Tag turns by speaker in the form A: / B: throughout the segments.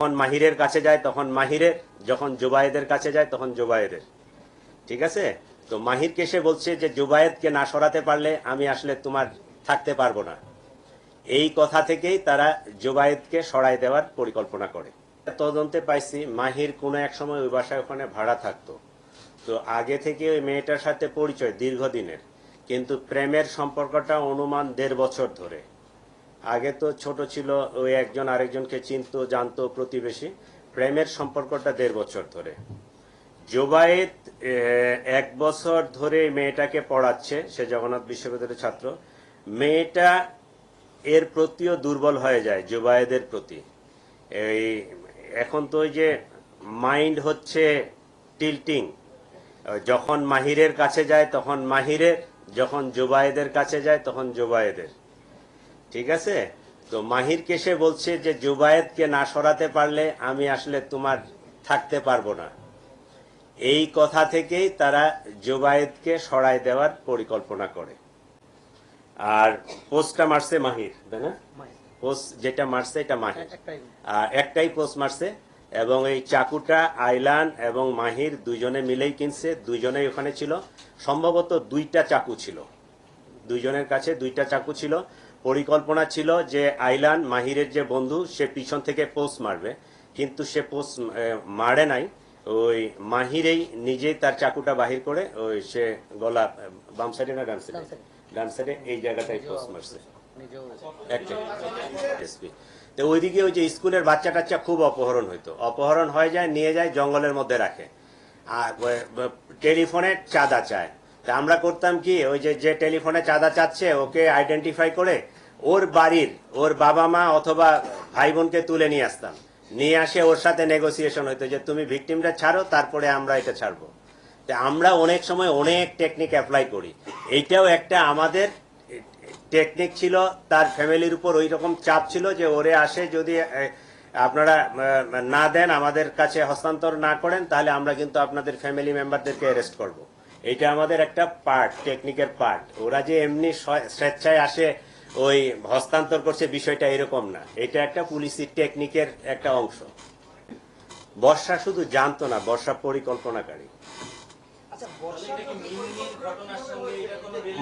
A: যখন মাহিরের কাছে যায়, তখন মাহিরের যখন জুবায়েদের কাছে যায়, তখন জুবায়েদের। ঠিক আছে? তো মাহিরকে সে বলছে যে, জুবায়েদকে না সরাতে পারলে আমি আসলে তোমার থাকতে পারব না। এই কথা থেকেই তারা জুবায়েদকে সরাই দেওয়ার পরিকল্পনা করে। তদন্তে পাইছি, মাহির কোনো এক সময় ওই বাসায় ওখানে ভাড়া থাকতো। তো আগে থেকে ওই মেয়েটার সাথে পরিচয়, দীর্ঘদিনের। কিন্তু প্রেমের সম্পর্কটা অনুমান দেড় বছর ধরে। আগে তো ছোট ছিল ওই একজন আরেকজনকে চিনতো, জানতো প্রতিবেশী। প্রেমের সম্পর্কটা দেড় বছর ধরে। জোবায়েত এক বছর ধরে মেয়েটাকে পড়াচ্ছে, সে জগন্নাথ বিশ্ববিদ্যালয়ের ছাত্র। মেয়েটা এর প্রতিও দুর্বল হয়ে যায়, জোবায়েদের প্রতি। এই, এখন তো ওই যে মাইন্ড হচ্ছে টিল্টিং। যখন মাহিরের কাছে যায়, তখন মাহিরের, যখন জোবায়েদের কাছে যায়, তখন জোবায়েদের। ঠিক আছে? তো মাহিরকে সে বলছে যে জুবায়েদকে না সরাতে পারলে আমি আসলে তোমার থাকতে পারব না। এই কথা থেকেই তারা জুবায়েদকে সরাই দেওয়ার পরিকল্পনা করে। আর পোস্টটা মারছে মাহির তাই না? পোস্ট যেটা মারছে এটা মাহির। আর একটাই পোস্ট মারছে এবং এই চাকুটা আইলান এবং মাহির দুজনে মিলেই কিনছে দুইজনেই ওখানে ছিল। সম্ভবত দুইটা চাকু ছিল। দুইজনের কাছে দুইটা চাকু ছিল। পরিকল্পনা ছিল যে আইলান মাহিরের যে বন্ধু সে পিছন থেকে পোস্ট মারবে। কিন্তু সে পোস্ট মারে নাই। ওই মাহিরেই নিজেই তার চাকুটা বাহির করে ওই সে গলা বাম সাইডে না ডান সাইডে ডান সাইডে এই জায়গাটাই পোস্ট মারছে। তো ওইদিকে ওই যে স্কুলের বাচ্চা টাচ্চা খুব অপহরণ হইতো। অপহরণ হয়ে যায় নিয়ে যায় জঙ্গলের মধ্যে রাখে। আর টেলিফোনে চাঁদা চায়। তা আমরা করতাম কি, ওই যে যে টেলিফোনে চাঁদা চাচ্ছে, ওকে আইডেন্টিফাই করে ওর বাড়ির, ওর বাবা মা অথবা ভাই বোনকে তুলে নিয়ে আসতাম। নিয়ে আসে ওর সাথে নেগোসিয়েশন হইতো যে, তুমি ভিকটিমটা ছাড়ো, তারপরে আমরা এটা ছাড়বো। তা আমরা অনেক সময় অনেক টেকনিক অ্যাপ্লাই করি। এইটাও একটা আমাদের টেকনিক ছিল, তার ফ্যামিলির উপর ওই রকম চাপ ছিল যে, ওরে আসে যদি আপনারা না দেন, আমাদের কাছে হস্তান্তর না করেন, তাহলে আমরা কিন্তু আপনাদের ফ্যামিলি মেম্বারদেরকে অ্যারেস্ট করব। এটা আমাদের একটা পার্ট টেকনিকের পার্ট ওরা যে এমনি স্বেচ্ছায় আসে ওই হস্তান্তর করছে বিষয়টা এরকম না। এটা একটা পুলিশি টেকনিকের একটা অংশ। বর্ষা শুধু জানতো না বর্ষা পরিকল্পনাকারী।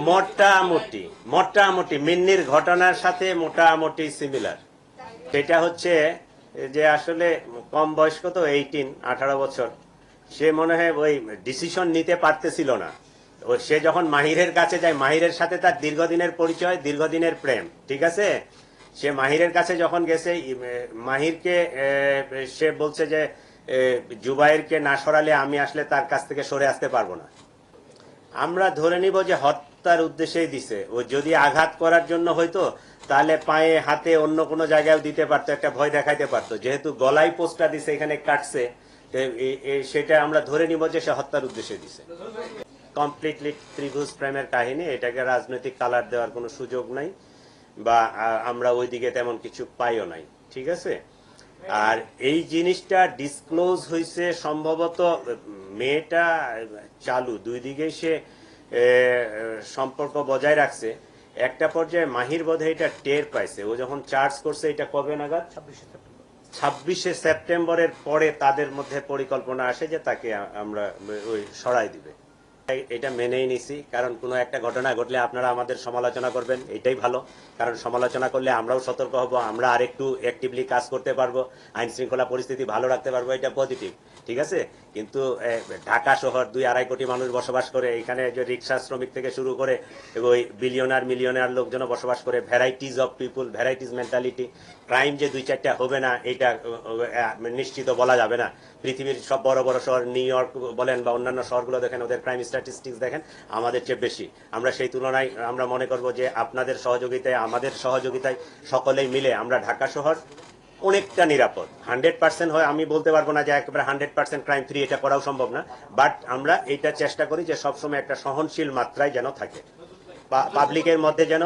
A: মোটামুটি মোটামুটি মিন্নির ঘটনার সাথে মোটামুটি সিমিলার সেটা হচ্ছে যে আসলে কম বয়স্ক তো এইটিন আঠারো বছর। সে মনে হয় ওই ডিসিশন নিতে পারতেছিল না। ও সে যখন মাহিরের কাছে যায়, মাহিরের সাথে তার দীর্ঘদিনের পরিচয়, দীর্ঘদিনের প্রেম, ঠিক আছে? সে মাহিরের কাছে যখন গেছে মাহিরকে সে বলছে যে জুবাইরকে না সরালে আমি আসলে তার কাছ থেকে সরে আসতে পারব না। আমরা ধরে নিব যে হত্যার উদ্দেশ্যেই দিছে। ও যদি আঘাত করার জন্য হয়তো তাহলে পায়ে, হাতে অন্য কোনো জায়গায় দিতে পারতো, একটা ভয় দেখাইতে পারতো। যেহেতু গলায় পোস্টটা দিছে, এখানে কাটছে সেটা আমরা ধরে নিব যে সে হত্যার উদ্দেশ্যে দিছে। কমপ্লিটলি ত্রিভুজ প্রেমের কাহিনী, এটাকে রাজনৈতিক কালার দেওয়ার কোনো সুযোগ নাই, বা আমরা ওইদিকে তেমন কিছু পাইও নাই, ঠিক আছে? আর এই জিনিসটা ডিসক্লোজ হয়েছে সম্ভবত, মেয়েটা, চালু, দুই দিকে সে সম্পর্ক বজায় রাখছে। একটা পর্যায়ে মাহির বোধে এটা টের পাইছে। ও যখন চার্জ করছে, এটা কবে নাগাদ? ছাব্বিশে সেপ্টেম্বরের পরে তাদের মধ্যে পরিকল্পনা আসে যে তাকে আমরা ওই সরাই দিবে। এটা মেনেই নিছি, কারণ কোনো একটা ঘটনা ঘটলে আপনারা আমাদের সমালোচনা করবেন, এটাই ভালো। কারণ সমালোচনা করলে আমরাও সতর্ক হব, আমরা আরেকটু অ্যাক্টিভলি কাজ করতে পারব আইন শৃঙ্খলা পরিস্থিতি ভালো রাখতে পারব, এটা পজিটিভ ঠিক আছে? কিন্তু ঢাকা শহর দুই আড়াই কোটি মানুষ বসবাস করে, এখানে যে রিক্সা শ্রমিক থেকে শুরু করে ওই বিলিয়নার মিলিয়নার লোকজনও বসবাস করে varieties of people varieties mentality crime যে দুই চারটা হবে না, এটা নিশ্চিত বলা যাবে না। পৃথিবীর সব বড় বড় শহর নিউ ইয়র্ক বলেন বা অন্যান্য শহরগুলো দেখেন, ওদের ক্রাইম স্ট্যাটিস্টিক্স দেখেন, আমাদের চেয়ে বেশি। আমরা সেই তুলনায়, আমরা মনে করব যে আপনাদের সহযোগিতায়, আমাদের সহযোগিতায় সকলেই মিলে আমরা ঢাকা শহর অনেকটা নিরাপদ। হান্ড্রেড পার্সেন্ট হয়, আমি বলতে পারব না যে একেবারে হান্ড্রেড পার্সেন্ট ক্রাইম ফ্রি এটা করাও সম্ভব না, বাট আমরা এইটা চেষ্টা করি যে সবসময় একটা সহনশীল মাত্রায় যেন থাকে। পাবলিকের মধ্যে যেন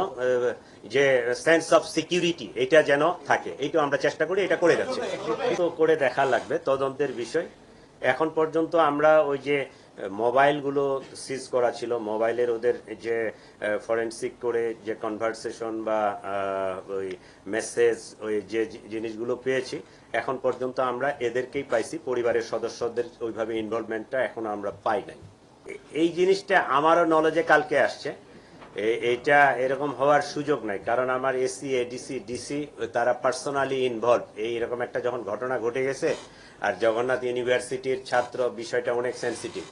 A: যে সেন্স অফ সিকিউরিটি এটা যেন থাকে। এইটা আমরা চেষ্টা করি, এটা করে যাচ্ছি। করে দেখা লাগবে তদন্তের বিষয়। এখন পর্যন্ত আমরা ওই যে মোবাইলগুলো সিজ করা ছিল। মোবাইলের ওদের যে ফরেন্সিক করে যে কনভারসেশন বা ওই মেসেজ ওই যে জিনিসগুলো পেয়েছি, এখন পর্যন্ত আমরা এদেরকেই পাইছি। পরিবারের সদস্যদের ওইভাবে ইনভলভমেন্টটা এখন আমরা পাই নাই। এই জিনিসটা আমারও নলেজে কালকে আসছে। এইটা এরকম হওয়ার সুযোগ নাই। কারণ আমার এসি এডিসি ডিসি তারা পার্সোনালি ইনভলভ এইরকম একটা যখন ঘটনা ঘটে গেছে, আর জগন্নাথ ইউনিভার্সিটির ছাত্র, বিষয়টা অনেক সেন্সিটিভ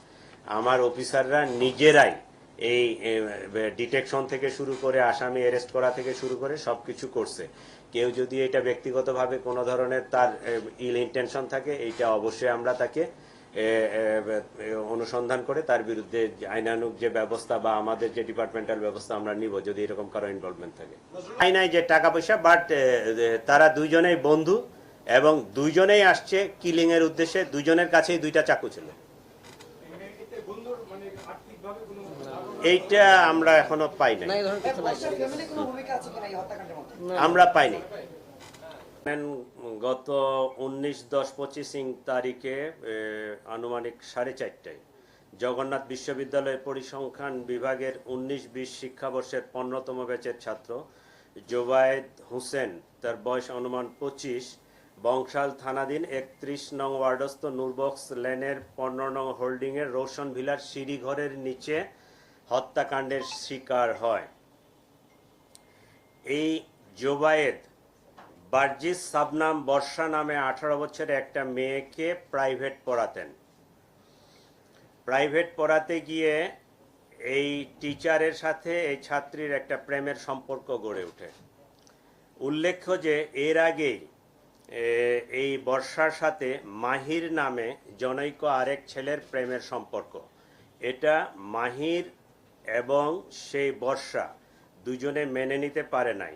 A: আমার অফিসাররা নিজেরাই এই ডিটেকশন থেকে শুরু করে, আসামি অ্যারেস্ট করা থেকে শুরু করে সব কিছু করছে। কেউ যদি এটা ব্যক্তিগতভাবে কোনো ধরনের তার ইল ইন্টেনশন থাকে, এইটা অবশ্যই আমরা তাকে অনুসন্ধান করে তার বিরুদ্ধে যে আইনানুগ যে ব্যবস্থা বা আমাদের যে ডিপার্টমেন্টাল ব্যবস্থা আমরা নিব যদি এরকম কারও ইনভলভমেন্ট থাকে। আইনাই যে টাকা পয়সা বাট তারা দুইজনেই বন্ধু এবং দুইজনেই আসছে কিলিং এর উদ্দেশ্যে দুইজনের কাছেই দুইটা চাকু ছিল। এইটা আমরা এখনও পাই নাই।
B: না এই ধরনের কিছু নাই।
C: বর্ষার ফ্যামিলি কোনো ভূমিকা আছে কিনা এই হত্যাকাণ্ডের মধ্যে?
A: আমরা পাইনি। গত উনিশ, দশ, পঁচিশ তারিখে আনুমানিক সাড়ে চারটায় জগন্নাথ বিশ্ববিদ্যালয়ের পরিসংখ্যান বিভাগের উনিশ, বিশ শিক্ষাবর্ষের পনেরোতম ব্যাচের ছাত্র জোবায়েদ হোসেন। তার বয়স অনুমান পঁচিশ। বংশাল থানাধীন একত্রিশ নং ওয়ার্ডস্থ নূরবক্স লেনের পনেরো নং হোল্ডিংয়ের রোশন ভিলার সিঁড়িঘরের নিচে হত্যাকাণ্ডের শিকার হয়। এই জোবায়েদ বার্জিস সাবনাম বর্ষা নামে আঠারো বছরের একটা মেয়েকে প্রাইভেট পড়াতেন। প্রাইভেট পড়াতে গিয়ে এই টিচারের সাথে এই ছাত্রীর একটা প্রেমের সম্পর্ক গড়ে ওঠে। উল্লেখ্য যে এর আগেই এই বর্ষার সাথে মাহির নামে জনৈক আরেক ছেলের প্রেমের সম্পর্ক। এটা মাহির এবং সেই বর্ষা দুজনে মেনে নিতে পারে নাই।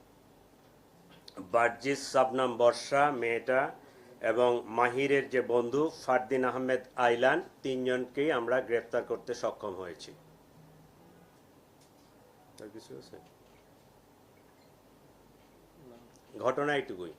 A: বার্জিস সাবনাম বর্ষা, মেয়েটা এবং মাহিরের যে বন্ধু ফারদিন আহমেদ আইলান, তিনজনকেই আমরা গ্রেপ্তার করতে সক্ষম হয়েছি। ঘটনা এইটুকুই।